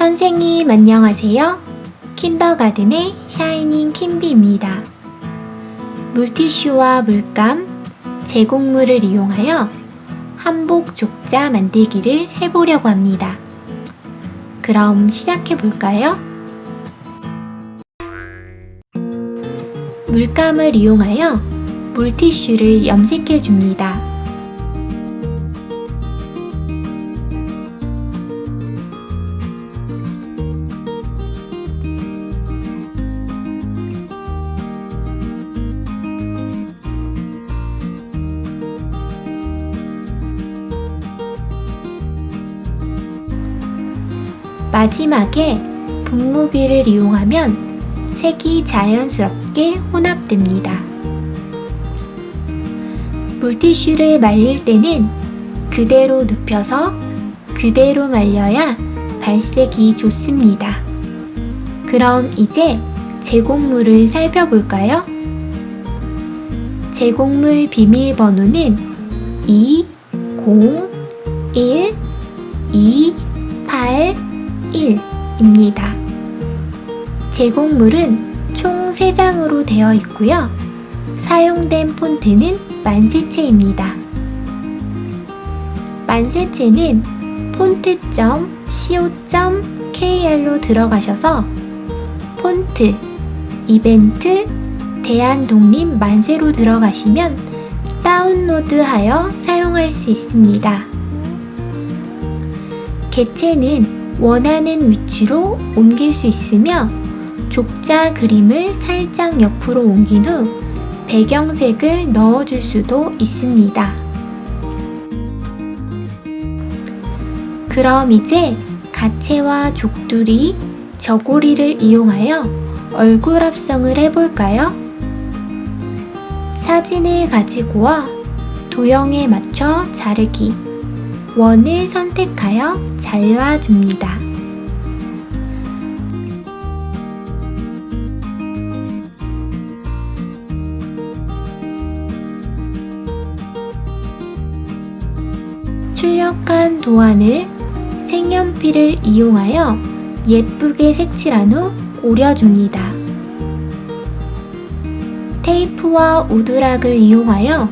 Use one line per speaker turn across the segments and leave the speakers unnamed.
선생님 안녕하세요. 킨더가든의 샤이닝 킨비입니다. 물티슈와 물감, 제곡물을 이용하여 한복 족자 만들기를 해보려고 합니다. 그럼 시작해 볼까요? 물감을 이용하여 물티슈를 염색해 줍니다. 마지막에 분무기를 이용하면 색이 자연스럽게 혼합됩니다. 물티슈를 말릴 때는 그대로 눕혀서 그대로 말려야 발색이 좋습니다. 그럼 이제 제곡물을 살펴볼까요? 제곡물 비밀번호는 2, 0, 1, 2, 8, 1입니다. 제곡물은 총 3장으로 되어 있고요. 사용된 폰트는 만세체입니다. 만세체는 폰트.co.kr로 들어가셔서 폰트, 이벤트, 대한독립 만세로 들어가시면 다운로드하여 사용할 수 있습니다. 개체는 원하는 위치로 옮길 수 있으며 족자 그림을 살짝 옆으로 옮긴 후 배경색을 넣어줄 수도 있습니다. 그럼 이제 가채와 족두리, 저고리를 이용하여 얼굴 합성을 해볼까요? 사진을 가지고 와 도형에 맞춰 자르기. 원을 선택하여 잘라줍니다. 출력한 도안을 색연필을 이용하여 예쁘게 색칠한 후 오려줍니다. 테이프와 우드락을 이용하여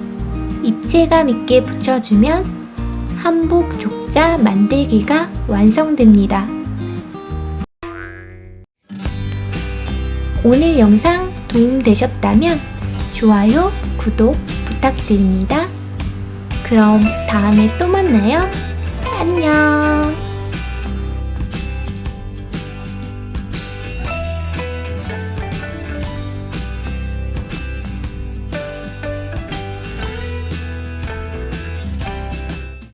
입체감 있게 붙여주면 한복 족자 만들기가 완성됩니다. 오늘 영상 도움되셨다면 좋아요, 구독 부탁드립니다. 그럼 다음에 또 만나요. 안녕.